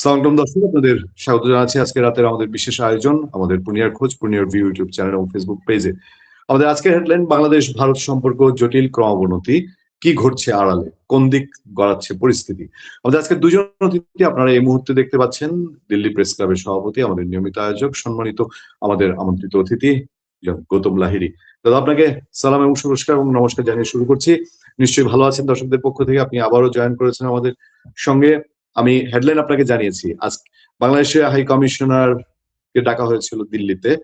সালাম দর্শক, আপনাদের স্বাগত জানাচ্ছি। আজকে রাতের আমাদের বিশেষ আয়োজন, আমাদের পুনিয়ার খোঁজ, পুনিয়ার ভিউ ইউটিউব চ্যানেল এবং ফেসবুক পেজে। আমাদের আজকের হেডলাইন বাংলাদেশ ভারত সম্পর্ক জটিল ক্রমাবনতি, কি ঘটছে আড়ালে, কোন দিক গড়াচ্ছে পরিস্থিতি? আমাদের আজকে দুজন অতিথি আপনারা এই মুহূর্তে দেখতে পাচ্ছেন, দিল্লি প্রেস ক্লাবের সভাপতি, আমাদের নিয়মিত আয়োজক, সম্মানিত আমাদের আমন্ত্রিত অতিথি গৌতম লাহিরি দাদা, আপনাকে সালাম এবং সুরস্কার এবং নমস্কার জানিয়ে শুরু করছি। নিশ্চয়ই ভালো আছেন দর্শকদের পক্ষ থেকে। আপনি আবারও জয়েন করেছেন আমাদের সঙ্গে। আমি হেডলাইন আপনাকে জানিয়েছি। আজ বাংলাদেশের হাই কমিশনার কে ডাকা হয়েছিল দিল্লিতে।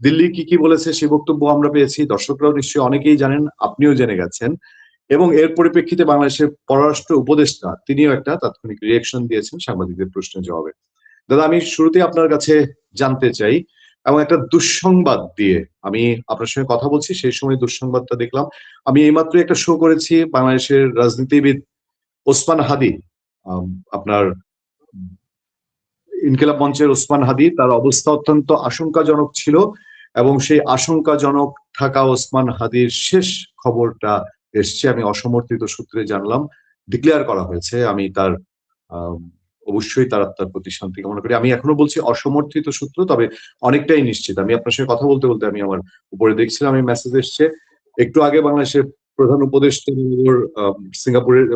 দিল্লি কি কি বলেছে সেই বক্তব্য আমরা পেয়েছি। দর্শকরাও নিশ্চয়ই অনেকেই জানেন, আপনিও জেনে গেছেন। এবং এর পরিপ্রেক্ষিতে বাংলাদেশের পররাষ্ট্র উপদেষ্টা, তিনিও একটা তাৎক্ষণিক রিয়েকশন দিয়েছেন সাংবাদিকদের প্রশ্নের জবাবে। দাদা, আমি শুরুতে আপনার কাছে জানতে চাই এবং একটা দুঃসংবাদ দিয়ে আমি আপনার সঙ্গে কথা বলছি, সেই সময় দুঃসংবাদটা দেখলাম। আমি এইমাত্র একটা শো করেছি বাংলাদেশের রাজনীতিবিদ ওসমান হাদি। আপনার ইনকিলাব মঞ্চের ওসমান হাদি, তার অবস্থা অত্যন্ত আশঙ্কাজনক ছিল এবং সেই আশঙ্কাজনক থাকা ওসমান হাদির শেষ খবরটা এসছে। আমি অসমর্থিত সূত্রে জানলাম ডিক্লেয়ার করা হয়েছে। আমি তার অবশ্যই তার আত্মার প্রতি শান্তি কামনা করি। আমি এখনও বলছি অসমর্থিত সূত্র তবে অনেকটাই নিশ্চিত। আমি আপনার সঙ্গে কথা বলতে বলতে আমি আমার উপরে দেখছিলাম, এই মেসেজ এসছে। একটু আগে বাংলাদেশের প্রধান উপদেষ্টা সিঙ্গাপুরের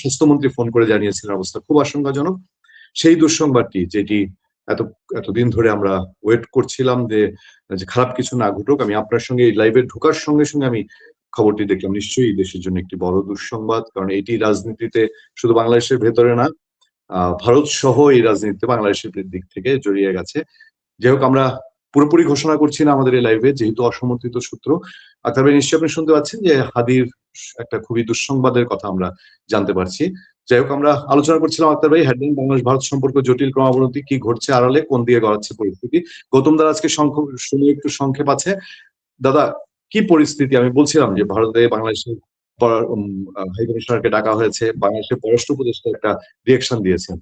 স্বাস্থ্যমন্ত্রী ফোন করে জানিয়েছিলেন অবস্থা। খুব আশঙ্কাজনক। সেই দুঃসংবাদটি, যেটি এত, এতদিন ধরে আমরা ওয়েট করছিলাম যে খারাপ কিছু না ঘটুক, আমি আপনার সঙ্গে এই লাইভে ঢোকার সঙ্গে সঙ্গে আমি খবরটি দেখলাম। নিশ্চয়ই দেশের জন্য একটি বড় দুঃসংবাদ, কারণ এটি রাজনীতিতে শুধু বাংলাদেশের ভেতরে না ভারত সহ এই রাজনীতিতে বাংলাদেশের দিক থেকে জড়িয়ে গেছে। যাই হোক, আমরা পুরোপুরি ঘোষণা করছি না আমাদের এই লাইভে যেহেতু অসমর্থিত সূত্র। আক্তার ভাই নিশ্চয়ই আপনি শুনতে পাচ্ছেন যে হাদির একটা খুবই দুঃসংবাদের কথা আমরা জানতে পারছি। যাই হোক, আমরা আলোচনা করছিলাম আক্তার ভাই হেডলাইন বাংলাদেশ ভারত সম্পর্ক জটিল ক্রমাবনতি কি ঘটছে আড়ালে, কোন দিকে গড়াচ্ছে পরিস্থিতি? গৌতম দাদা আজকে সময় একটু সংক্ষেপ আছে। দাদা, কি পরিস্থিতি? আমি বলছিলাম যে ভারতে বাংলাদেশের হাই কমিশনারকে ডাকা হয়েছে বাংলাদেশের পররাষ্ট্র উপদেষ্টা একটা রিয়েকশন দিয়েছেন।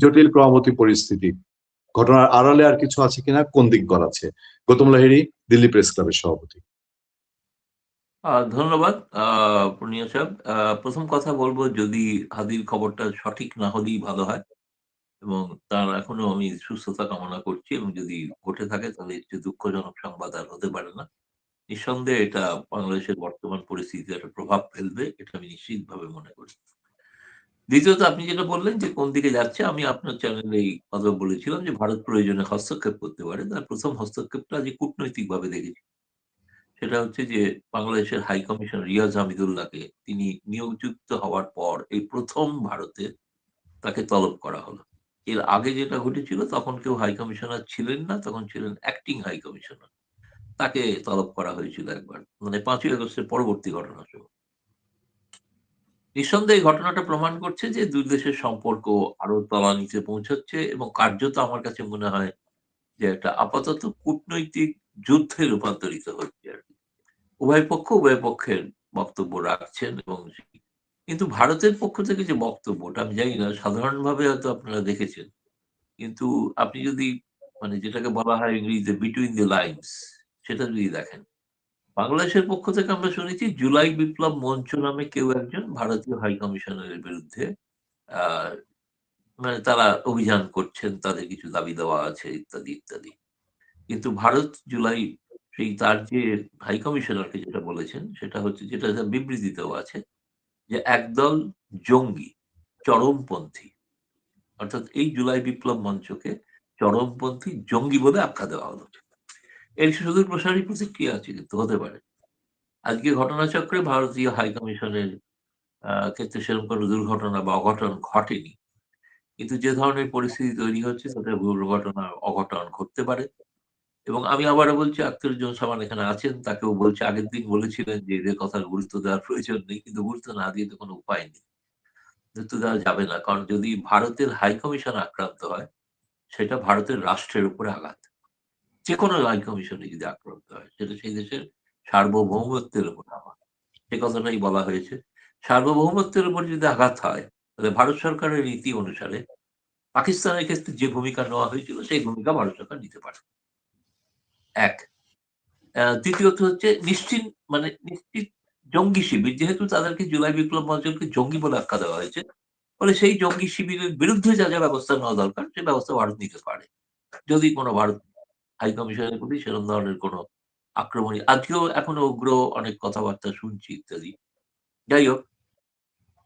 জটিল ক্রমাবতী পরিস্থিতি। ঘটনার আড়ালে আর কিছু আছে কিনা, কোন দিক গড়াচ্ছে? গৌতম লাহিড়ী, দিল্লি প্রেস ক্লাবের সভাপতি। ধন্যবাদ পূর্ণিয়া সাহেব। প্রথম কথা বলব, যদি হাদির খবরটা সঠিক না হলেই ভালো হয়, এবং তার এখনও আমি সুস্থতা কামনা করছি, এবং যদি ঘটে থাকে, তাহলে একটু দুঃখজনক সংবাদ আর হতে পারে না। নিঃসন্দেহে এটা বাংলাদেশের বর্তমান পরিস্থিতিতে একটা প্রভাব ফেলবে, এটা আমি নিশ্চিতভাবে মনে করি। দ্বিতীয়ত, আপনি যেটা বললেন যে কোন দিকে যাচ্ছে, আমি আপনার চ্যানেলে এই কথা বলেছিলাম যে ভারত প্রয়োজনে হস্তক্ষেপ করতে পারে। তার প্রথম হস্তক্ষেপটা যে কূটনৈতিকভাবে দেখেছি। সেটা হচ্ছে যে বাংলাদেশের হাই কমিশন রিয়াজ হামিদুল্লাহকে তিনি নিয়োগযুক্ত হওয়ার পর এই প্রথম ভারতে তাকে তলব করা হলো। এর আগে যেটা ঘটেছিল, তখন কেউ হাই কমিশনার ছিলেন না, তখন ছিলেন অ্যাক্টিং হাই কমিশনার তাকে তলব করা হয়েছিল একবার। মানে পাঁচই আগস্টের পরবর্তী ঘটনা সহ নিঃসন্দেহে ঘটনাটা প্রমাণ করছে যে দুই দেশের সম্পর্ক আরও তলানিতে পৌঁছচ্ছে এবং কার্যত আমার কাছে মনে হয় যে একটা আপাতত কূটনৈতিক যুদ্ধে রূপান্তরিত হচ্ছে আর কি। উভয় পক্ষ উভয় পক্ষের বক্তব্য রাখছেন এবং কিন্তু ভারতের পক্ষ থেকে যে বক্তব্যটা, আমি জানি না, সাধারণভাবে হয়তো আপনারা দেখেছেন। কিন্তু আপনি যদি মানে যেটাকে বলা হয় ইংরেজিতে বিটুইন দ্য লাইনস সেটা যদি দেখেন। বাংলাদেশের পক্ষ থেকে আমরা শুনেছি, জুলাই বিপ্লব মঞ্চ নামে কেউ একজন ভারতীয় হাই কমিশনারের বিরুদ্ধে মানে তারা অভিযান করছেন, তাদের কিছু দাবি দেওয়া আছে, ইত্যাদি ইত্যাদি। কিন্তু ভারত জুলাই সেই তার যে হাই কমিশনারকে যেটা বলেছেন, সেটা হচ্ছে, যেটা বিবৃতিতেও আছে, যে একদল জঙ্গি, চরমপন্থী, অর্থাৎ এই জুলাই বিপ্লব মঞ্চকে চরমপন্থী জঙ্গি বলে আখ্যা দেওয়া হলো। এর সুদূর প্রসারী প্রতিক্রিয়া আছে, কিন্তু হতে পারে। আজকে ঘটনাচক্রে ভারতীয় হাই কমিশনের ক্ষেত্রে সেরকম কোনো দুর্ঘটনা বা অঘটন ঘটেনি। কিন্তু যে ধরনের পরিস্থিতি তৈরি হচ্ছে, তাতে দুর্ঘটনা, অঘটন ঘটতে পারে। এবং আমি আবারও বলছি আখতারুজ্জামান সামান এখানে আছেন, তাকেও বলছি, আগের দিন বলেছিলেন যে এদের কথার গুরুত্ব দেওয়ার প্রয়োজন নেই, কিন্তু গুরুত্ব না দিয়ে তো কোনো উপায় নেই। গুরুত্ব দেওয়া যাবে না, কারণ যদি ভারতের হাই কমিশন আক্রান্ত হয়, সেটা ভারতের রাষ্ট্রের উপরে আঘাত। যে কোনো হাই কমিশনে যদি আক্রান্ত হয়, সেটা সেই দেশের সার্বভৌমত্বের উপর আঘাত সে কথাটাই বলা হয়েছে। সার্বভৌমত্বের উপর যদি আঘাত হয়, তাহলে ভারত সরকারের নীতি অনুসারে পাকিস্তানের ক্ষেত্রে যে ভূমিকা নেওয়া হয়েছিল, সেই ভূমিকা ভারত সরকার নিতে পারে। এক। দ্বিতীয়ত হচ্ছে নিশ্চিত মানে নিশ্চিত জঙ্গি শিবির, যেহেতু তাদেরকে জুলাই বিপ্লব মঞ্চলকে জঙ্গি বলে আখ্যা দেওয়া হয়েছে, ফলে সেই জঙ্গি শিবিরের বিরুদ্ধে যা যা ব্যবস্থা নেওয়া দরকার, সে ব্যবস্থা ভারত নিতে পারে। যদি কোনো ভারত হাই কমিশনের প্রতি সেরকম ধরনের কোনো আক্রমণী আজকেও এখনও উগ্র অনেক কথাবার্তা শুনছি ইত্যাদি। যাই হোক,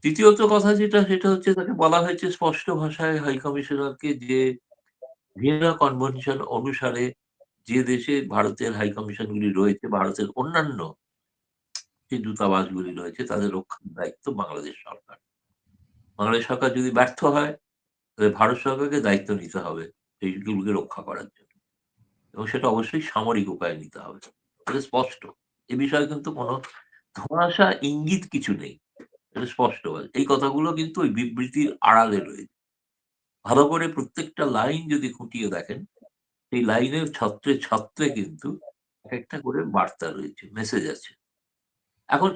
তৃতীয়ত কথা যেটা, সেটা হচ্ছে তাকে বলা হয়েছে স্পষ্ট ভাষায় হাই কমিশনারকে যে ভিয়েনা কনভেনশন অনুসারে যে দেশে ভারতের হাই কমিশনগুলি রয়েছে, ভারতের অন্যান্য যে দূতাবাসগুলি রয়েছে, তাদের রক্ষার দায়িত্ব বাংলাদেশ সরকার। বাংলাদেশ সরকার যদি ব্যর্থ হয়, তাহলে ভারত সরকারকে দায়িত্ব নিতে হবে এইগুলোকে রক্ষা করার জন্য। এবং সেটা অবশ্যই সামরিক উপায়ে নিতে হবে। এটা স্পষ্ট। এ বিষয়ে কিন্তু কোনো ধোঁয়াশা, ইঙ্গিত কিছু নেই। এটা স্পষ্ট এই কথাগুলো কিন্তু ওই বিবৃতির আড়ালে রয়েছে ভালো করে প্রত্যেকটা লাইন যদি খুঁটিয়ে দেখেন, সেই লাইনের ছত্রে ছত্রে কিন্তু এক একটা করে বার্তা রয়েছে, মেসেজ আছে। এখন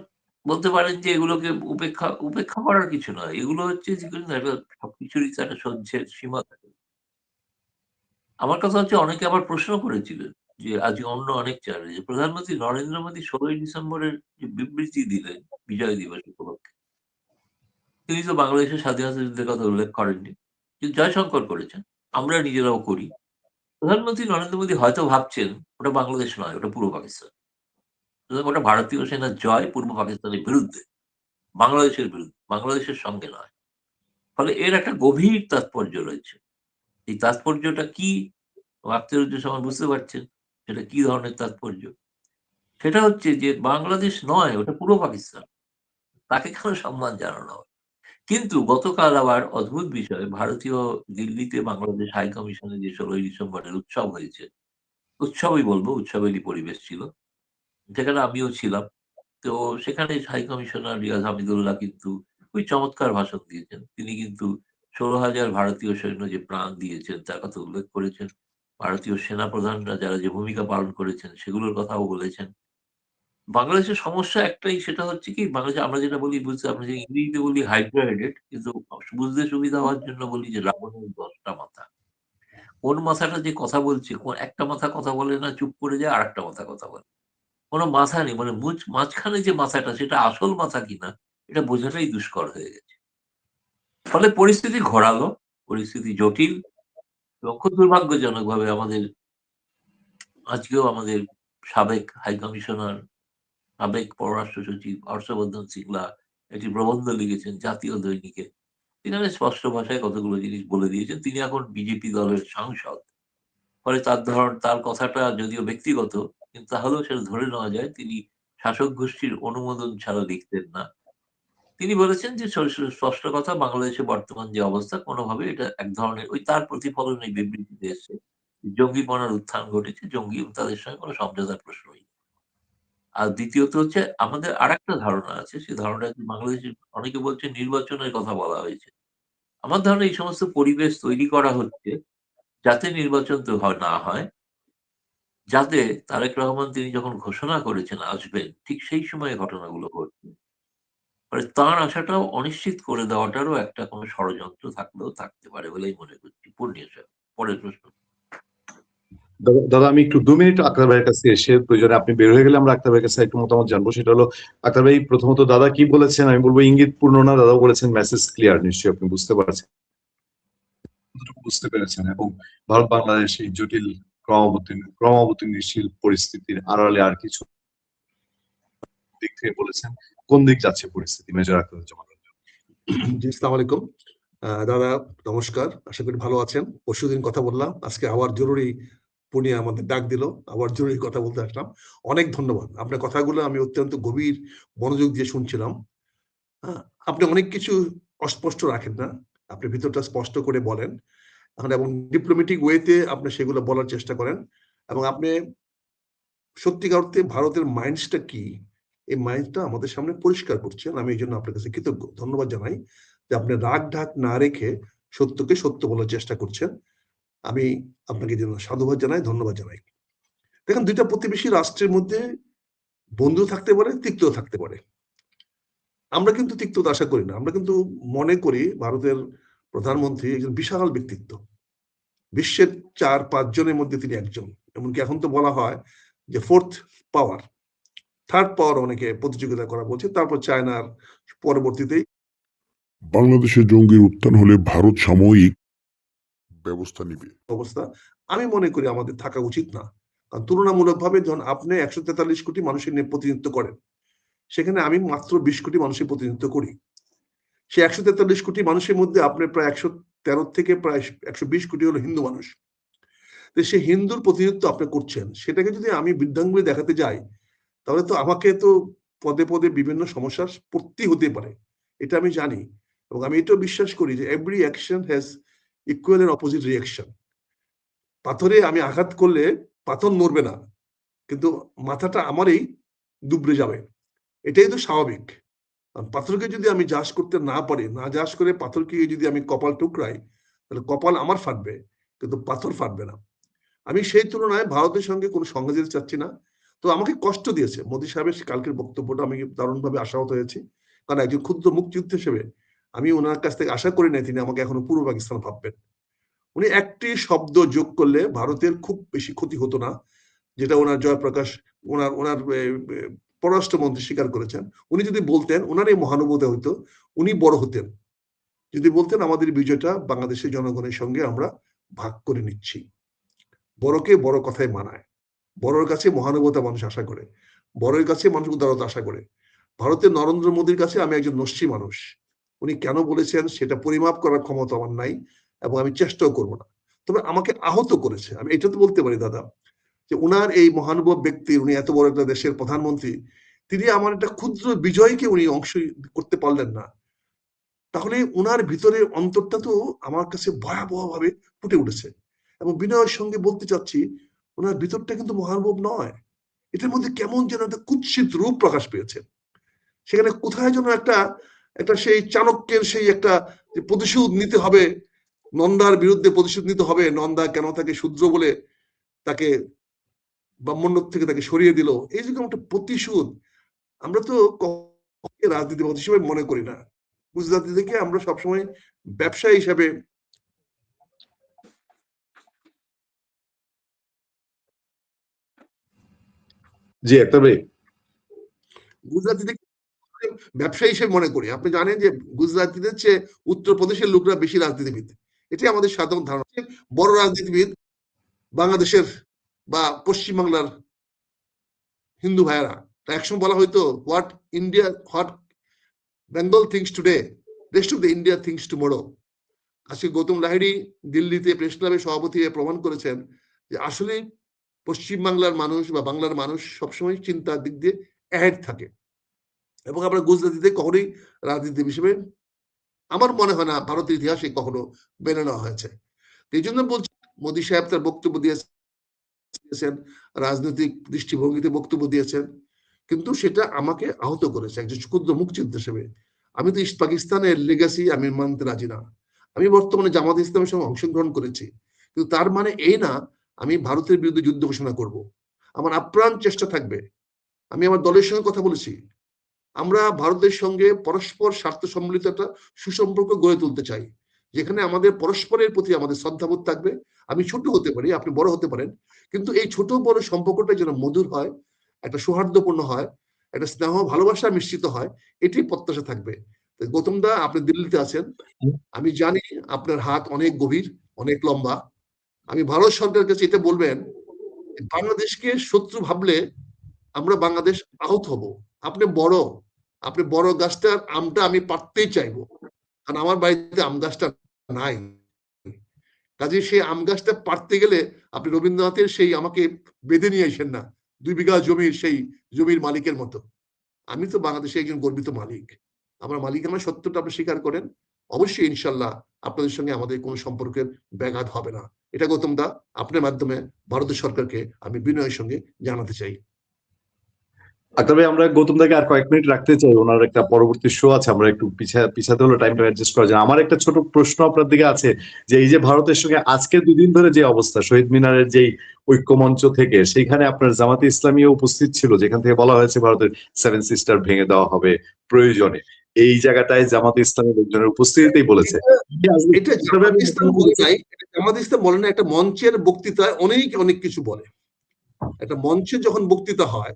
বলতে পারেন যে এগুলোকে উপেক্ষা উপেক্ষা করার কিছু নয়। এগুলো হচ্ছে সবকিছুরই তো একটা সহ্যের সীমা থাকে। আমার কথা হচ্ছে অনেকে আবার প্রশ্ন করেছিলেন যে আজ অন্য অনেক চ্যানেলে যে প্রধানমন্ত্রী নরেন্দ্র মোদী ষোলোই ডিসেম্বরের যে বিবৃতি দিলেন বিজয় দিবস উপলক্ষে, তিনি তো বাংলাদেশের স্বাধীনতা যুদ্ধের কথা উল্লেখ করেননি, কিন্তু জয়শঙ্কর করেছেন, আমরা নিজেরাও করি। প্রধানমন্ত্রী নরেন্দ্র মোদী হয়তো ভাবছেন ওটা বাংলাদেশ নয়, ওটা পূর্ব পাকিস্তান। ওটা ভারতীয় সেনার জয় পূর্ব পাকিস্তানের বিরুদ্ধে, বাংলাদেশের বিরুদ্ধে, বাংলাদেশের সঙ্গে নয়। ফলে এর একটা গভীর তাৎপর্য রয়েছে। এই তাৎপর্যটা কি? আখতারুজ্জামান বুঝতে পারছেন সেটা কি ধরনের তাৎপর্য? সেটা হচ্ছে যে বাংলাদেশ নয়, ওটা পূর্ব পাকিস্তান। তাকে কেন সম্মান জানানো হয়? কিন্তু গতকাল আবার অদ্ভুত বিষয়, ভারতীয় দিল্লিতে বাংলাদেশ হাই কমিশনে যে ষোলোই ডিসেম্বরের উৎসব হয়েছে, উৎসবই বলব, উৎসবেরই পরিবেশ ছিল। সেখানে আমিও ছিলাম। তো সেখানে হাই কমিশনার রিয়াজ হামিদুল্লাহ কিন্তু খুবই চমৎকার ভাষণ দিয়েছেন। তিনি কিন্তু ষোলো হাজার ভারতীয় সৈন্য যে প্রাণ দিয়েছেন, তার কথা উল্লেখ করেছেন। ভারতীয় সেনা প্রধানরা যারা যে ভূমিকা পালন করেছেন, সেগুলোর কথাও বলেছেন। বাংলাদেশের সমস্যা একটাই, সেটা হচ্ছে কি, বাংলাদেশে আমরা যেটা বলি, বুঝতে আমরা যে ইংরেজিতে বলি হাইড্রাইডেড কিন্তু বুঝতে সুবিধা হওয়ার জন্য বলি যে রাবণের দশটা মাথা। কোন মাথাটা যে কথা বলছে, কোন একটা মাথা কথা বলে না, চুপ করে যায় আর একটা মাথা কথা বলে। কোনো মাথা নেই মানে মাঝখানে যে মাথাটা, সেটা আসল মাথা কিনা, এটা বোঝাটাই দুষ্কর হয়ে গেছে। ফলে পরিস্থিতি ঘোরালো, পরিস্থিতি জটিল এবং খুব দুর্ভাগ্যজনক ভাবে আমাদের, আজকেও আমাদের সাবেক হাই কমিশনার, সাবেক পররাষ্ট্র সচিব হর্ষবর্ধন সিংলা একটি প্রবন্ধ লিখেছেন জাতীয় দৈনিকে। তিনি স্পষ্ট ভাষায় কতগুলো জিনিস বলে দিয়েছেন। তিনি এখন বিজেপি দলের সাংসদ। ফলে তার ধর তার কথাটা যদিও ব্যক্তিগত, কিন্তু তাহলেও সেটা ধরে নেওয়া যায় তিনি শাসক গোষ্ঠীর অনুমোদন ছাড়া লিখতেন না। তিনি বলেছেন যে স্পষ্ট কথা বাংলাদেশে বর্তমান যে অবস্থা, কোনোভাবে এটা এক ধরনের ওই তার প্রতিফলন এই বিবৃতিতে এসছে। জঙ্গিপনার উত্থান ঘটেছে, জঙ্গি তাদের সঙ্গে কোনো সমঝোতার প্রশ্নই আর দ্বিতীয়ত হচ্ছে, আমাদের আর একটা ধারণা আছে সেই ধারণা বাংলাদেশের, অনেকে বলছে নির্বাচনের কথা বলা হয়েছে। আমার ধারণা এই সমস্ত পরিবেশ তৈরি করা হচ্ছে যাতে নির্বাচন তো না হয়, যাতে তারেক রহমান তিনি যখন ঘোষণা করেছেন আসবেন, ঠিক সেই সময়ে ঘটনাগুলো ঘটছে মানে তার আশাটাও অনিশ্চিত করে দেওয়াটারও একটা কোনো ষড়যন্ত্র থাকলেও থাকতে পারে বলেই মনে করছি। পূর্ণিয়া পরের প্রশ্ন। দাদা আমি একটু দু মিনিট আক্তার ভাইয়ের কাছে এসে প্রয়োজনে আপনি বের হয়ে গেলে আমরা আক্তার ভাইয়ের কাছে একটু মতামত জানব। সেটা হলো, আক্তার ভাই, প্রথমত দাদা কি বলেছেন? আমি বলব ইঙ্গিত পূর্ণ না দাদা বলেছেন মেসেজ ক্লিয়ার নিশ্চয়ই আপনি বুঝতে পারছেন। বুঝতে পেরেছেন এবং ভারত বাংলাদেশ এই জটিল ক্রমাবর্তী ক্রমাবর্তীনশীল পরিস্থিতির আড়ালে আর কিছু দিক থেকে বলেছেন। কোন দিক যাচ্ছে পরিস্থিতি মেজর আক্তারুজ্জামান জি, আসসালামু আলাইকুম। দাদা, নমস্কার। আশা করি ভালো আছেন। পরশুদিন কথা বললাম। আজকে আবার জরুরি পুনিয়া আমাদের ডাক দিল। আবার জরুরি কথা বলতে আসলাম। অনেক ধন্যবাদ। আপনার কথাগুলো আমি অত্যন্ত গভীর মনোযোগ দিয়ে শুনছিলাম। আপনি অনেক কিছু অস্পষ্ট রাখেন না। আপনি ভিতরটা স্পষ্ট করে বলেন। এবং ডিপ্লোমেটিক ওয়েতে আপনি সেগুলো বলার চেষ্টা করেন। এবং আপনি সত্যিকার অর্থে ভারতের মাইন্ডসটা কি? এই মাইন্ডটা আমাদের সামনে পরিষ্কার করছেন আমি এই জন্য আপনার কাছে কৃতজ্ঞ। ধন্যবাদ জানাই যে আপনি রাগ ঢাক না রেখে সত্যকে সত্য বলার চেষ্টা করছেন। আমি আপনাকে জন্য সাধুবাদ জানাই, ধন্যবাদ জানাই। দেখেন, দুইটা প্রতিবেশী রাষ্ট্রের মধ্যে বন্ধু থাকতে পারে, তিক্ত থাকতে পারে। আমরা কিন্তু তিক্ততা আশা করি না। আমরা কিন্তু মনে করি ভারতের প্রধানমন্ত্রী একজন বিশাল ব্যক্তিত্ব। বিশ্বের চার পাঁচ জনের মধ্যে তিনি একজন। এমনকি এখন তো বলা হয় যে ফোর্থ পাওয়ার থার্ড পাওয়ার অনেকে প্রতিযোগিতা করা বলছে তারপর চায়নার পরবর্তীতেই বাংলাদেশে জঙ্গির উত্থান হলে ভারত সাময়িক ব্যবস্থা নিবে। অবস্থা আমি মনে করি আমাদের থাকা উচিত না। কারণ তুলনামূলকভাবে যখন আপনি একশো তেতাল্লিশ কোটি মানুষের নিয়ে প্রতিনিধিত্ব করেন সেখানে আমি মাত্র বিশ কোটি মানুষের প্রতিনিধিত্ব করি। সে একশো তেতাল্লিশ কোটি মানুষের মধ্যে আপনার প্রায় একশো তেরো থেকে প্রায় একশো বিশ কোটি হলো হিন্দু মানুষ। তো সে হিন্দুর প্রতিনিধিত্ব আপনি করছেন সেটাকে যদি আমি বৃদ্ধাঙ্গুলি দেখাতে যাই তাহলে তো আমাকে তো পদে পদে বিভিন্ন সমস্যার পড়তেই হতে পারে। এটা আমি জানি এবং আমি এটাও বিশ্বাস করি যে every action has equal and opposite reaction পাথরে আমি আঘাত করলে পাথর নড়বে না, কিন্তু মাথাটা আমারই দুবড়ে যাবে। এটাই তো স্বাভাবিক। পাথরকে যদি আমি যাস করতে না পারি, না যাস করে পাথরকে যদি আমি কপাল টুকরাই, তাহলে কপাল আমার ফাটবে, কিন্তু পাথর ফাটবে না। আমি সেই তুলনায় ভারতের সঙ্গে কোনো যেতে চাচ্ছি না। তো আমাকে কষ্ট দিয়েছে। মোদী সাহেবের কালকের বক্তব্যটা আমি দারুণভাবে আশাহত হয়েছি। কারণ একজন ক্ষুদ্র মুক্তিযুদ্ধ হিসেবে আমি ওনার কাছ থেকে আশা করি নাই তিনি আমাকে এখনও পূর্ব পাকিস্তান ভাববেন। উনি একটি শব্দ যোগ করলে ভারতের খুব বেশি ক্ষতি হতো না, যেটা ওনার জয়প্রকাশ, ওনার ওনার পররাষ্ট্রমন্ত্রী স্বীকার করেছেন। উনি যদি বলতেন, ওনার এই মহানুভূতি হইতো, উনি বড় হতেন। যদি বলতেন, আমাদের বিজয়টা বাংলাদেশের জনগণের সঙ্গে আমরা ভাগ করে নিচ্ছি। বড়কে বড় কথায় মানায়। বড়র কাছে মহানুভবতা মানুষ আশা করে, বড়ের কাছে মানুষ উদারতা আশা করে। ভারতের নরেন্দ্র মোদীর কাছে আমি একজন নস্যি মানুষ। উনি কেন বলেছেন সেটা পরিমাপ করার ক্ষমতা আমার নাই এবং আমি চেষ্টাও করব না। তবে আমাকে আহত করেছে। আমি এটা তো বলতে পারি, দাদা, যে উনার এই মহানুভব ব্যক্তি উনি এত বড় একটা দেশের প্রধানমন্ত্রী, তিনি আমার একটা ক্ষুদ্র বিজয়কে উনি অংশ করতে পারলেন না। তাহলে উনার ভিতরে অন্তরটা তো আমার কাছে ভয়াবহ ভাবে ফুটে উঠেছে। এবং বিনয়ের সঙ্গে বলতে চাচ্ছি ওনার ভিতরটা কিন্তু মহানুভব নয়। এটার মধ্যে কেমন যেন একটা কুৎসিত রূপ প্রকাশ পেয়েছে। সেখানে কোথায় যেন একটা একটা সেই চাণক্যের সেই একটা প্রতিশোধ নিতে হবে, নন্দার বিরুদ্ধে প্রতিশোধ নিতে হবে, নন্দা কেন তাকে শূদ্র বলে তাকে ব্রাহ্মণ্য থেকে তাকে সরিয়ে দিল, এই যে একটা প্রতিশোধ, আমরা তো রাজনীতিবাদ হিসেবে মনে করি না। গুজরাটি থেকে আমরা সবসময় ব্যবসায়ী হিসাবে জি, একটা ভাই গুজরাটিতে ব্যবসায়ী হিসেবে মনে করি। আপনি জানেন যে গুজরাটিদের চেয়ে উত্তরপ্রদেশের লোকরা বেশি রাজনীতিবিদ। এটাই আমাদের সাধারণ ধারণা। বড় রাজনীতিবিদ বাংলাদেশের বা পশ্চিমবাংলার হিন্দু ভাইয়েরা। একসময় বলা হয়তো what India what Bengal thinks today rest of the India thinks tomorrow আজকে গৌতম লাহিড়ি দিল্লিতে প্রেস ক্লাবের সভাপতি প্রমাণ করেছেন যে আসলে পশ্চিমবাংলার মানুষ বা বাংলার মানুষ সবসময় চিন্তার দিক দিয়ে অ্যাহেড থাকে। এবং আমরা গুজরাটিতে কখনোই রাজনীতি হিসেবে আমার মনে হয় না ভারতের ইতিহাসে কখনো মেনে নেওয়া হয়েছে। এই জন্য বলছি, মোদী সাহেব তার বক্তব্য দিয়েছেন রাজনৈতিক দৃষ্টিভঙ্গিতে বক্তব্য দিয়েছেন। কিন্তু সেটা আমাকে আহত করেছে, একজন ক্ষুদ্র মুক্তিযুদ্ধ হিসেবে। আমি তো ইস্ট পাকিস্তানের লেগাসি আমি মানতে রাজি না। আমি বর্তমানে জামাত ইসলামের সঙ্গে অংশগ্রহণ করেছি। কিন্তু তার মানে এই না আমি ভারতের বিরুদ্ধে যুদ্ধ ঘোষণা করব। আমার আপ্রাণ চেষ্টা থাকবে। আমি আমার দলের সঙ্গে কথা বলেছি। আমরা ভারতের সঙ্গে পরস্পর স্বার্থ সম্মিলিত একটা সুসম্পর্ক গড়ে তুলতে চাই। যেখানে আমাদের পরস্পরের প্রতি আমাদের শ্রদ্ধাবোধ থাকবে। আমি ছোট হতে পারি আপনি বড় হতে পারেন। কিন্তু এই ছোট বড় সম্পর্কটা যেন মধুর হয় একটা সৌহার্দ্যপূর্ণ হয় একটা স্নেহ ভালোবাসা মিশ্রিত হয় এটি প্রত্যাশা থাকবে। গৌতম দা আপনি দিল্লিতে আছেন। আমি জানি আপনার হাত অনেক গভীর অনেক লম্বা। আমি ভারত সরকারের কাছে এটা বলবেন বাংলাদেশকে শত্রু ভাবলে আমরা বাংলাদেশ আহত হব। আপনি বড় আপনি বড় গাছটার আমটা আমি পারতেই চাইব। কারণ আমার বাড়িতে আম গাছটা নাই। কাজে সেই আম গাছটা পারতে গেলে আপনি রবীন্দ্রনাথের সেই আমাকে বেঁধে নিয়ে আসেন না। দুই বিঘা জমির সেই জমির মালিকের মতো। আমি তো বাংলাদেশে একজন গর্বিত মালিক। আমার মালিক আমার সত্যটা আপনি স্বীকার করেন। অবশ্যই ইনশাল্লাহ আপনাদের সঙ্গে আমাদের কোনো সম্পর্কের ব্যাঘাত হবে না। এটা গৌতম দা, আপনার মাধ্যমে ভারতের সরকারকে আমি বিনয়ের সঙ্গে জানাতে চাই। ভাই আমরা গৌতম দাকে আর কয়েক মিনিট রাখতে চাই, ওনার একটা পরবর্তী শো আছে, আমরা একটু পিছা, পিছাতে হলো টাইমটা অ্যাডজাস্ট করা যায়। আমার একটা ছোট প্রশ্ন আপনার দিকে আছে, যে এই যে ভারতের সঙ্গে আজকে দুদিন ধরে যে অবস্থা, শহীদ মিনারের যেই ঐক্যমঞ্চ থেকে সেখানে আপনার জামাতে ইসলামীও উপস্থিত ছিল, যেখান থেকে বলা হয়েছে ভারতের সেভেন সিস্টার ভেঙে দেওয়া হবে প্রয়োজনে। এই জায়গাটায় জামাতে ইসলামী লোকজনের উপস্থিতিতেই বলেছে। এটা জামাত ইসলাম বলে নাই। জামাত ইসলাম বলে না একটা মঞ্চের বক্তৃতায় অনেক অনেক কিছু বলে। একটা মঞ্চে যখন বক্তৃতা হয়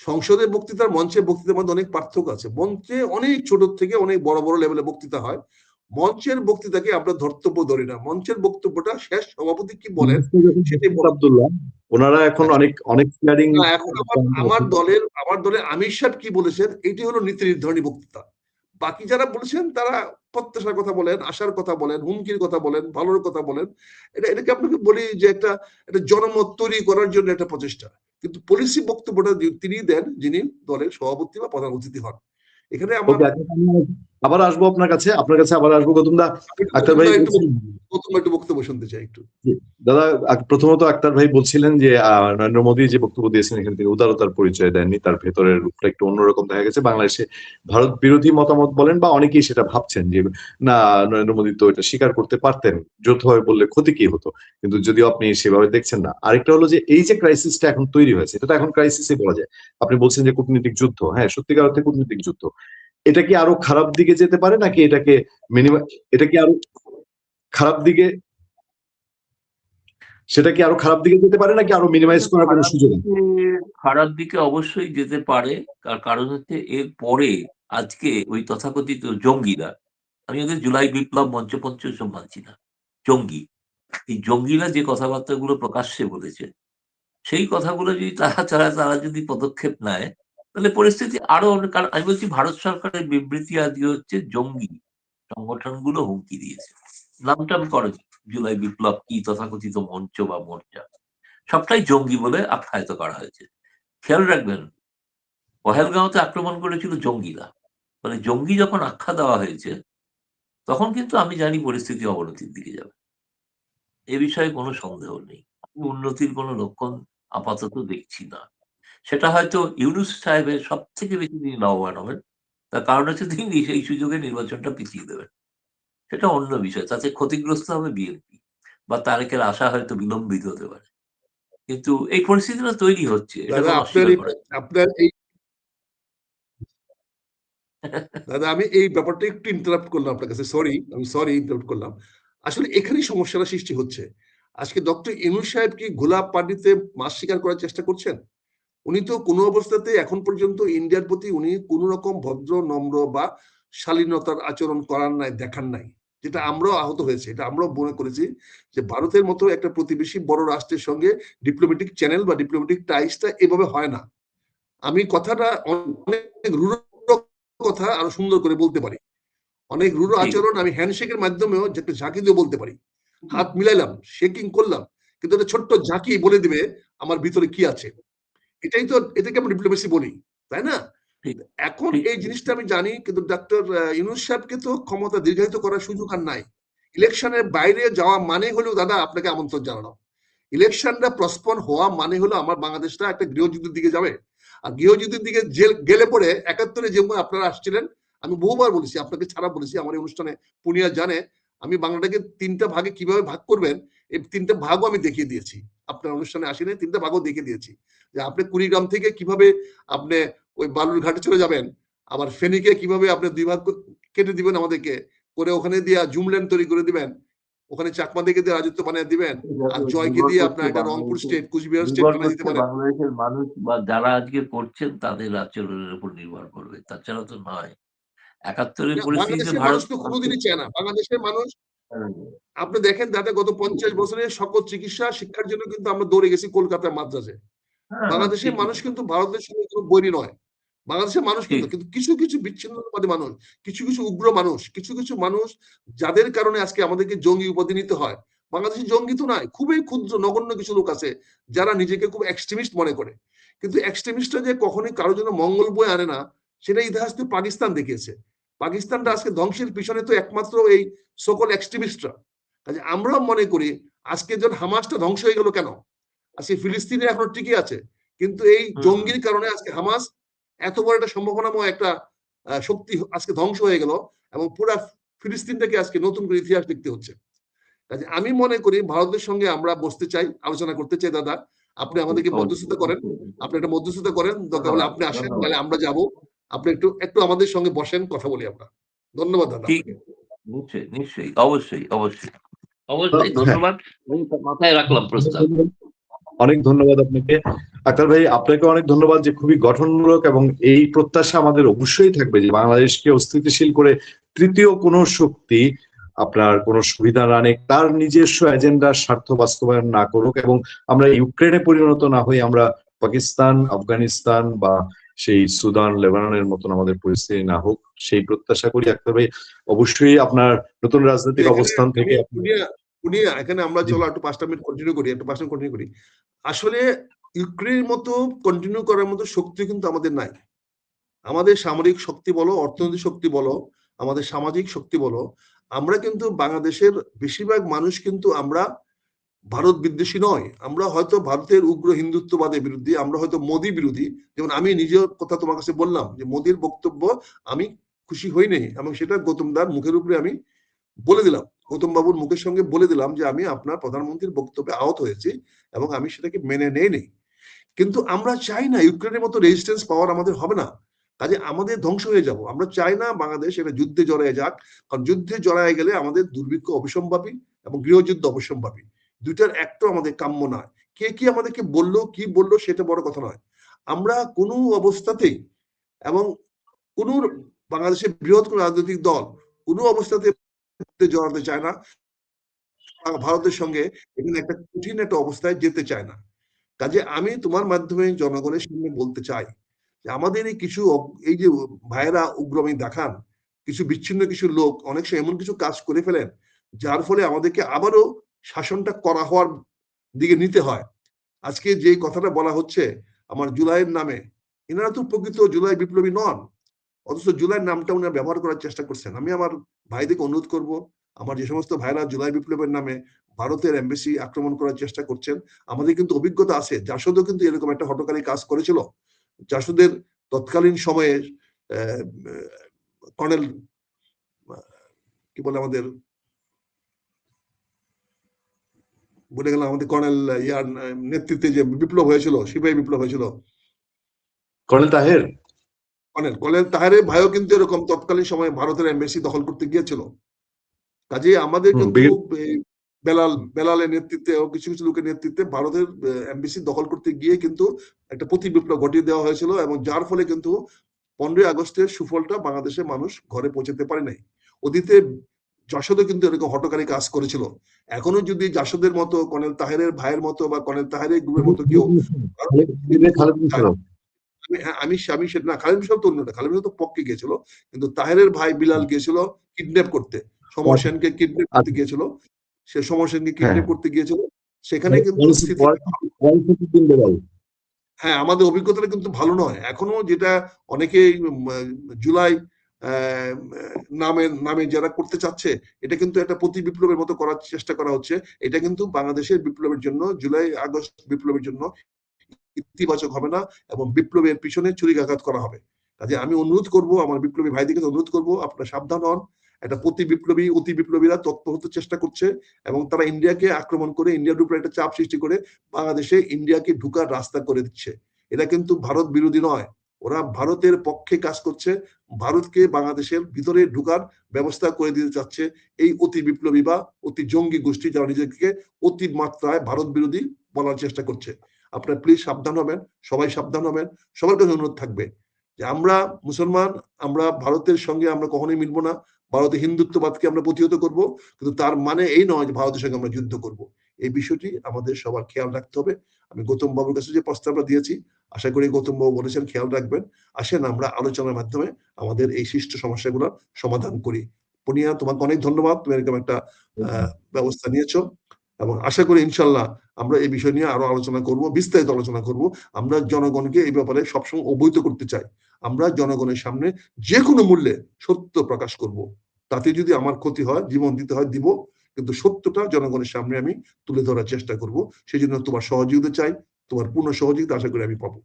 সংসদের বক্তৃতার মঞ্চের বক্তৃতার মধ্যে অনেক পার্থক্য আছে। মঞ্চে অনেক ছোট থেকে অনেক বড় বড় লেভেলে বক্তৃতা হয়। মঞ্চের বক্তৃতাকে আমরা ধর্তব্য ধরি না। মঞ্চের বক্তব্যটা শেষ সভাপতি কি বলেন? সেটাই আব্দুল্লাহ। ওনারা এখন অনেক অনেক এখন আমার আমার দলের আমার দলের আমির সাহেব কি বলেছেন? এটি হলো নীতি নির্ধারণী বক্তৃতা। বাকি যারা বলেছেন, তারা প্রত্যাশার কথা বলেন, আশার কথা বলেন, হুমকির কথা বলেন, ভালোর কথা বলেন। এটা, এটাকে আপনাকে বলি যে একটা একটা জনমত তৈরি করার জন্য একটা প্রচেষ্টা। কিন্তু পলিসি বক্তব্যটা তিনি দেন যিনি দলের সভাপতি বা প্রধান অতিথি হন। এখানে আমার আবার আসব আপনার কাছে আপনার কাছে আবার আসব। গৌতম দা আক্তার ভাই প্রথম একটু বক্তব্য শুনতে চাই একটু। দাদা প্রথমত আক্তার ভাই বলছিলেন যে নরেন্দ্র মোদী যে বক্তব্য দিয়েছেন এখানে তিনি উদারতার পরিচয় দেননি তার ভেতরের রূপটা একটু অন্যরকম দেখা গেছে। বাংলাদেশে ভারত বিরোধী মতামত বলেন বা অনেকেই সেটা ভাবছেন যে না নরেন্দ্র মোদী তো এটা স্বীকার করতে পারতেন যৌথভাবে বললে ক্ষতি কি হতো? কিন্তু যদিও আপনি সেভাবে দেখছেন না। আরেকটা হলো যে এই যে ক্রাইসিসটা এখন তৈরি হয়েছে এটা তো এখন ক্রাইসিসই বলা যায়। আপনি বলছেন যে কূটনৈতিক যুদ্ধ হ্যাঁ সত্যিকার অর্থে কূটনৈতিক যুদ্ধ। এটা কি আরও খারাপ দিকে যেতে পারে নাকি এটাকে মিনিমাম এটা কি আরও খারাপ দিকে সেটা কি আরও খারাপ দিকে যেতে পারে নাকি আরও মিনিমাইজ করার কোনো সুযোগ? খারাপ দিকে অবশ্যই যেতে পারে তার কারণ হচ্ছে এর পরে আজকে ওই তথাকথিত জঙ্গিরা, আমি ওদের জুলাই বিপ্লব মঞ্চ পঞ্চ সব মানছি না, জঙ্গি এই জঙ্গিরা যে কথাবার্তাগুলো প্রকাশ্যে বলেছে, সেই কথাগুলো যদি তারা ছাড়া তারা যদি পদক্ষেপ নেয় তাহলে পরিস্থিতি আরও কারণ আমি বলছি ভারত সরকারের বিবৃতি আদি হচ্ছে জঙ্গি সংগঠনগুলো হুমকি দিয়েছে। নামটাম করো জুলাই বিপ্লব কি তথাকথিত মঞ্চ বা মোর্চা। সবটাই জঙ্গি বলে আখ্যায়িত করা হয়েছে। খেয়াল রাখবেন, পহেলগাঁওতে আক্রমণ করেছিল জঙ্গিরা। মানে জঙ্গি যখন আখ্যা দেওয়া হয়েছে, তখন কিন্তু আমি জানি পরিস্থিতি অবনতির দিকে যাবে। এ বিষয়ে কোনো সন্দেহ নেই। উন্নতির কোনো লক্ষণ আপাতত দেখছি না। সেটা হয়তো ইউনুস সাহেবের সব থেকে বেশি তিনি লাভবান হবেন। তার কারণ হচ্ছে তিনি সেই সুযোগে নির্বাচনটা পিছিয়ে দেবেন। সেটা অন্য বিষয়। তাতে ক্ষতিগ্রস্ত হবে বিএনপি বা তারেকের আশা হয়তো বিলম্বিত হতে পারে। কিন্তু এই পরিস্থিতিটা তৈরি হচ্ছে আপনার এই- দাদা আমি এই ব্যাপারটা একটু ইন্টারাপ্ট করলাম আপনার কাছে। সরি আমি সরি ইন্টারাপ্ট করলাম। আসলে এখানেই সমস্যাটা সৃষ্টি হচ্ছে। আজকে ডক্টর ইনুস সাহেব কি গোলাপ পার্টিতে মাস স্বীকার করার চেষ্টা করছেন? উনি তো কোনো অবস্থাতে এখন পর্যন্ত ইন্ডিয়ার প্রতি উনি কোনো রকম ভদ্র নম্র বা শালীনতার আচরণ করার নাই দেখান নাই। যেটা আমরাও আহত হয়েছে এটা আমরাও মনে করেছি যে ভারতের মতো একটা প্রতিবেশী বড় রাষ্ট্রের সঙ্গে ডিপ্লোম্যাটিক চ্যানেল বা ডিপ্লোম্যাটিক টাইসটা এভাবে হয় না। আমি কথাটা অনেক রূঢ় কথা আরও সুন্দর করে বলতে পারি। অনেক রূঢ় আচরণ আমি হ্যান্ডশেকের মাধ্যমেও যেটা ঝাঁকি দিয়ে বলতে পারি। হাত মিলাইলাম শেকিং করলাম কিন্তু একটা ছোট্ট ঝাঁকি বলে দিবে আমার ভিতরে কি আছে? এটাই তো এটাকে আমরা ডিপ্লোমেসি বলি তাই না? এখন এই জিনিসটা আমি জানি কিন্তু ডাক্তার ইউনুস সাহেবকে তো ক্ষমতা দীর্ঘায়িত করার সুযোগ আর নাই। ইলেকশনের বাইরে যাওয়া মানে হলেও দাদা আপনাকে আমন্ত্রণ জানানো। ইলেকশনটা প্রস্পন হওয়া মানে হলো আমার বাংলাদেশটা একটা গৃহযুদ্ধের দিকে যাবে। আর গৃহযুদ্ধের দিকে জেল- গেলে পরে একাত্তরে যেমন আপনারা আসছিলেন আমি বহুবার বলেছি আপনাকে ছাড়া বলেছি আমার এই অনুষ্ঠানে পুনিয়া জানে আমি বাংলাটাকে তিনটা ভাগে কীভাবে ভাগ করবেন এই তিনটা ভাগও আমি দেখিয়ে দিয়েছি। আপনার অনুষ্ঠানে আসি নাই তিনটা ভাগও দেখিয়ে দিয়েছি। যে আপনি কুড়িগ্রাম থেকে কীভাবে আপনি ওই বালুর ঘাটে চলে যাবেন আবার ফেনীকে কীভাবে আপনি দুই ভাগ কেটে দিবেন আমাদেরকে করে ওখানে দিয়ে জুমল্যান্ড তৈরি করে দিবেন। ওখানে চাকমা দিকে দিয়ে রাজত্ব বানিয়ে দিবেন আর জয়কে দিয়ে আপনার একটা রংপুর স্টেট কুচবিহার স্টেট বানিয়ে দিতে পারেন। বাংলাদেশের মানুষ বা যারা আজকে করছেন তাদের আচরণের উপর নির্ভর করবে তাছাড়া তো নয়। একাত্তরের না, পরিস্থিতিতে ভারত মানুষ তো কোনোদিনই চায় না। বাংলাদেশের মানুষ আপনি দেখেন দাদা গত পঞ্চাশ বছরের সকল চিকিৎসা শিক্ষার জন্য কিন্তু আমরা দৌড়ে গেছি কলকাতার মাদ্রাসে। হ্যাঁ, বাংলাদেশের মানুষ কিন্তু ভারতের সঙ্গে কোনো বৈরী নয়। বাংলাদেশের মানুষ কিন্তু কিন্তু কিছু কিছু বিচ্ছিন্নতাবাদী মানুষ কিছু কিছু উগ্র মানুষ কিছু কিছু মানুষ যাদের কারণে আজকে আমাদেরকে জঙ্গি উপাধি নিতে হয়। বাংলাদেশে জঙ্গি তো নয় খুবই ক্ষুদ্র নগণ্য কিছু লোক আছে যারা নিজেকে খুব এক্সট্রিমিস্ট মনে করে। কিন্তু এক্সট্রিমিস্টরা যে কখনোই কারোর জন্য মঙ্গল বই আনে না সেটা ইতিহাস পাকিস্তান দেখিয়েছে। পাকিস্তানটা আজকে ধ্বংসের পিছনে তো একমাত্র এই সকল এক্সট্রিমিস্টরা কাজে আমরাও মনে করি আজকে যখন হামাসটা ধ্বংস হয়ে গেল কেন? আজকে ফিলিস্তিনে এখনও টিকে আছে কিন্তু এই জঙ্গির কারণে আজকে হামাস এত বড় একটা সম্ভাবনাময় একটা শক্তি আজকে ধ্বংস হয়ে গেল এবং পুরা ফিলিস্তিনটাকে আজকে নতুন করে ইতিহাস লিখতে হচ্ছে। কাজে আমি মনে করি ভারতের সঙ্গে আমরা বসতে চাই আলোচনা করতে চাই দাদা। আপনি আমাদেরকে মধ্যস্থতা করেন। আপনি একটা মধ্যস্থতা করেন দরকার হলে আপনি আসেন তাহলে আমরা যাব। আপনি একটু একটু আমাদের সঙ্গে বসেন কথা বলি আমরা। ধন্যবাদ দাদা। নিশ্চয়ই নিশ্চয়ই অবশ্যই অবশ্যই। অবশ্যই। ধন্যবাদ। মাথায় রাখলাম প্রস্তাব। অনেক ধন্যবাদ আপনাকে। আক্তার ভাই আপনাকে অনেক ধন্যবাদ যে খুবই গঠনমূলক এবং এই প্রত্যাশা আমাদের অবশ্যই থাকবে যে বাংলাদেশকে অস্থিতিশীল করে তৃতীয় কোনো শক্তি আপনার কোনো সুবিধা না নেই তার নিজস্ব এজেন্ডার স্বার্থ বাস্তবায়ন না করুক এবং আমরা ইউক্রেনে পরিণত না হয়ে আমরা পাকিস্তান আফগানিস্তান বা সেই সুদান লেবাননের মতন আমাদের পরিস্থিতি না হোক সেই প্রত্যাশা করি। আক্তার ভাই অবশ্যই আপনার নতুন রাজনৈতিক অবস্থান থেকে এখানে আমরা চলো একটু পাঁচটা মিনিট কন্টিনিউ করি একটু পাঁচ মিনিট কন্টিনিউ করি। আসলে ইউক্রেনের মতো কন্টিনিউ করার মতো শক্তি কিন্তু আমাদের নাই। আমাদের সামরিক শক্তি বলো অর্থনৈতিক শক্তি বলো আমাদের সামাজিক শক্তি বলো আমরা কিন্তু বাংলাদেশের বেশিরভাগ মানুষ কিন্তু আমরা ভারত বিদ্বেষী নয়। আমরা হয়তো ভারতের উগ্র হিন্দুত্ববাদের বিরুদ্ধে, আমরা হয়তো মোদী বিরোধী। যেমন আমি নিজের কথা তোমার কাছে বললাম যে, মোদীর বক্তব্য আমি খুশি হইনি এবং সেটা গৌতম দার মুখের উপরে আমি বলে দিলাম। গৌতম বাবুর মুখের সঙ্গে বলে দিলাম যে, আমি আপনার প্রধানমন্ত্রীর বক্তব্যে আহত হয়েছি এবং আমি সেটাকে মেনে নেই নেই। কিন্তু আমরা চাই না ইউক্রেনের মতো রেজিস্ট্যান্স পাওয়ার আমাদের হবে না। কাজে আমাদের ধ্বংস হয়ে যাব। আমরা চাই না বাংলাদেশ এটা যুদ্ধে জড়ায় যাক। কারণ যুদ্ধে জড়ায় গেলে আমাদের দুর্ভিক্ষ অবশ্যম্ভাবী এবং গৃহযুদ্ধ অবশ্যম্ভাবী দুইটার একটাও আমাদের কাম্য নয়। কে কি আমাদেরকে বলল, কি বলল সেটা বড় কথা নয়। আমরা কোনো অবস্থাতেই এবং কোন বাংলাদেশের বৃহৎ কোনো রাজনৈতিক দল কোনো অবস্থাতে জড়াতে চায় না। ভারতের সঙ্গে এখানে একটা কঠিন একটা অবস্থায় যেতে চায় না। কাজে আমি তোমার মাধ্যমে জনগণের সামনে বলতে চাই যে আমাদের এই কিছু এই যে ভাইয়েরা উগ্রমী দেখান, কিছু বিচ্ছিন্ন কিছু লোক অনেক সময় এমন কিছু কাজ করে ফেলেন, যার ফলে আমাদেরকে আবারও শাসনটা করা হওয়ার দিকে নিতে হয়। আজকে যে কথাটা বলা হচ্ছে, আমার জুলাইয়ের নামে, এনারা তো প্রকৃত জুলাই বিপ্লবী নন, অথচ জুলাইয়ের নামটা উনারা ব্যবহার করার চেষ্টা করছেন। আমি আমার ভাইদেরকে অনুরোধ করব, আমার যে সমস্ত ভাইরা জুলাই বিপ্লবের নামে ভারতের এম্বাসি আক্রমণ করার চেষ্টা করছেন, আমাদের কিন্তু অভিজ্ঞতা আছে জাসদও কিন্তু এরকম একটা হটকারী কাজ করেছিল। জাসদের তৎকালীন সময়ে কর্নেল, কি বলে আমাদের বলে গেলাম আমাদের কর্নেল ইয়ার নেতৃত্বে যে বিপ্লব হয়েছিল সিপাহী বিপ্লব হয়েছিল। কর্নেল তাহের? কর্নেল কর্নেল তাহারের ভাইও কিন্তু এরকম তৎকালীন সময়ে ভারতের এম্বাসি দখল করতে গিয়েছিল। কাজে আমাদের কিন্তু বেলাল বেলালের নেতৃত্বে ও কিছু কিছু লোকের নেতৃত্বে ভারতের এমবিসি দখল করতে গিয়ে কিন্তু একটা প্রতি বিপ্লব ঘটিয়ে দেওয়া হয়েছিল এবং যার ফলে কিন্তু পনেরোই আগস্টের সুফলটা বাংলাদেশের মানুষ ঘরে পৌঁছাতে পারে নাই। অতীতে যশোদে কিন্তু এরকম হটকারী কাজ করেছিল এখনও যদি যশোদের মতো কর্নেল তাহেরের ভাইয়ের মতো বা কর্নেল তাহেরের গ্রুপের মতো কেউ। আমি হ্যাঁ, আমি আমি সেটা না খালেদ মিশাল তো অন্যটা খালেদ মিশাল তো পক্ষে গিয়েছিল কিন্তু তাহেরের ভাই বিলাল গিয়েছিল কিডন্যাপ করতে সমর সেনকে কিডন্যাপ করতে গিয়েছিল সে সমর সেনকে কিডন্যাপ। করতে গিয়েছিল সেখানে কিন্তু বেলাল। হ্যাঁ আমাদের অভিজ্ঞতাটা কিন্তু ভালো নয় এখনও যেটা আহ, জুলাই নামে নামে যারা করতে চাচ্ছে, এটা কিন্তু একটা প্রতি বিপ্লবের মতো করার চেষ্টা করা হচ্ছে। এটা কিন্তু বাংলাদেশের বিপ্লবের জন্য, জুলাই, আগস্ট বিপ্লবের জন্য ইতিবাচক হবে না এবং বিপ্লবের পিছনে ছুরিকাঘাত করা হবে। কাজে আমি অনুরোধ করব, আমার বিপ্লবী ভাইদিকে অনুরোধ করব, আপনারা সাবধান হন। একটা প্রতি বিপ্লবী, অতি বিপ্লবীরা তৎপর হতে চেষ্টা করছে এবং তারা ইন্ডিয়াকে আক্রমণ করে, ইন্ডিয়ার উপরে একটা চাপ সৃষ্টি করে, বাংলাদেশে ইন্ডিয়াকে ঢুকার রাস্তা করে দিচ্ছে। এটা কিন্তু ভারত বিরোধী নয়। ওরা ভারতের পক্ষে কাজ করছে ভারতকে বাংলাদেশের ভিতরে ঢুকার ব্যবস্থা করে দিতে চাচ্ছে এই অতি বিপ্লবী বা অতি জঙ্গি গোষ্ঠী যারা নিজেকে অতি মাত্রায় ভারত বিরোধী বলার চেষ্টা করছে। আপনারা প্লিজ সাবধান হবেন, সবাই সাবধান হবেন, সবার কাছে অনুরোধ থাকবে যে আমরা মুসলমান, আমরা ভারতের সঙ্গে আমরা কখনোই মিলবো না ভারতের হিন্দুত্ববাদকে আমরা প্রতিহত করব, কিন্তু তার মানে এই নয় যে ভারতের সঙ্গে আমরা যুদ্ধ করব। এই বিষয়টি আমাদের সবার খেয়াল রাখতে হবে। আমি গৌতম বাবুর কাছে যে প্রস্তাবটা দিয়েছি, আশা করি গৌতম বাবু বলেছেন, খেয়াল রাখবেন। আসেন আমরা আলোচনার মাধ্যমে আমাদের এই সৃষ্ট সমস্যাগুলোর সমাধান করি। পুনিয়া, তোমাকে অনেক ধন্যবাদ। তুমি এরকম একটা ব্যবস্থা নিয়েছো এবং আশা করি ইনশাল্লাহ আমরা এই বিষয় নিয়ে আরও আলোচনা করব, বিস্তারিত আলোচনা করব। আমরা জনগণকে এই ব্যাপারে সবসময় অবহিত করতে চাই। আমরা জনগণের সামনে যে কোনো মূল্যে সত্য প্রকাশ করব। তাতে যদি আমার ক্ষতি হয়, জীবন দিতে হয়, দিব। কিন্তু সত্যটা জনগণের সামনে আমি তুলে ধরার চেষ্টা করব। সেই জন্য তোমার সহযোগিতা চাই, তোমার পূর্ণ সহযোগিতা আশা করি আমি পাবো।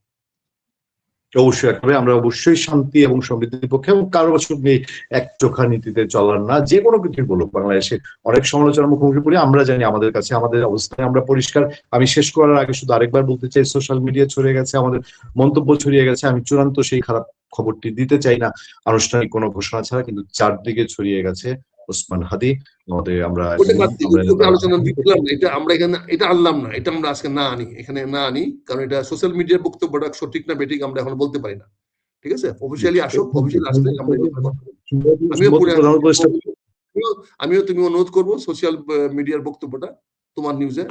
অবশ্যই তবে আমরা অবশ্যই শান্তি এবং সমৃদ্ধির পক্ষে এবং কারও সঙ্গে এক চোখা নীতিতে চলার না, যে কোনো কিছুই বলুক বাংলাদেশে অনেক সমালোচনার মুখোমুখি পড়ি, আমরা জানি আমাদের কাছে, আমাদের অবস্থায় আমরা পরিষ্কার। আমি শেষ করার আগে শুধু আরেকবার বলতে চাই সোশ্যাল মিডিয়া ছড়িয়ে গেছে, আমাদের মন্তব্য ছড়িয়ে গেছে, আমি চূড়ান্ত সেই খারাপ খবরটি দিতে চাই না। আনুষ্ঠানিক কোনো ঘোষণা ছাড়া কিন্তু চারদিকে ছড়িয়ে গেছে। ওসমান হাদি আমাদের আমরা আলোচনা দিলাম এটা আমরা এখানে এটা আনলাম না এটা আমরা আজকে না আনি এখানে না আনি কারণ এটা সোশ্যাল মিডিয়ার বক্তব্যটা সঠিক না বেঠিক আমরা এখন বলতে পারি না ঠিক আছে? অফিসিয়ালি আসো অফিসিয়ালি আসলে আমরা। আমিও তুমি অনুরোধ করব সোশ্যাল মিডিয়ার বক্তব্যটা তোমার নিউজে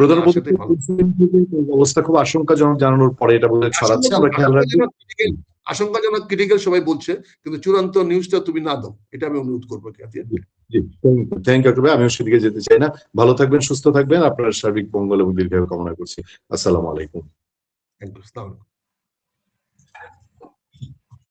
অবস্থা খুব আশঙ্কাজনক জানানোর পরে এটা বলে ছড়াচ্ছে আমরা খেয়াল আশঙ্কাজনক ক্রিটিক্যাল সবাই বলছে কিন্তু চূড়ান্ত নিউজটা তুমি না দাও এটা আমি অনুরোধ করব থ্যাংক ইউ ভাই আমিও সেদিকে যেতে চাই না। ভালো থাকবেন, সুস্থ থাকবেন। আপনার সার্বিক মঙ্গল এবং দীর্ঘায়ু কামনা করছি। আসসালামু আলাইকুম।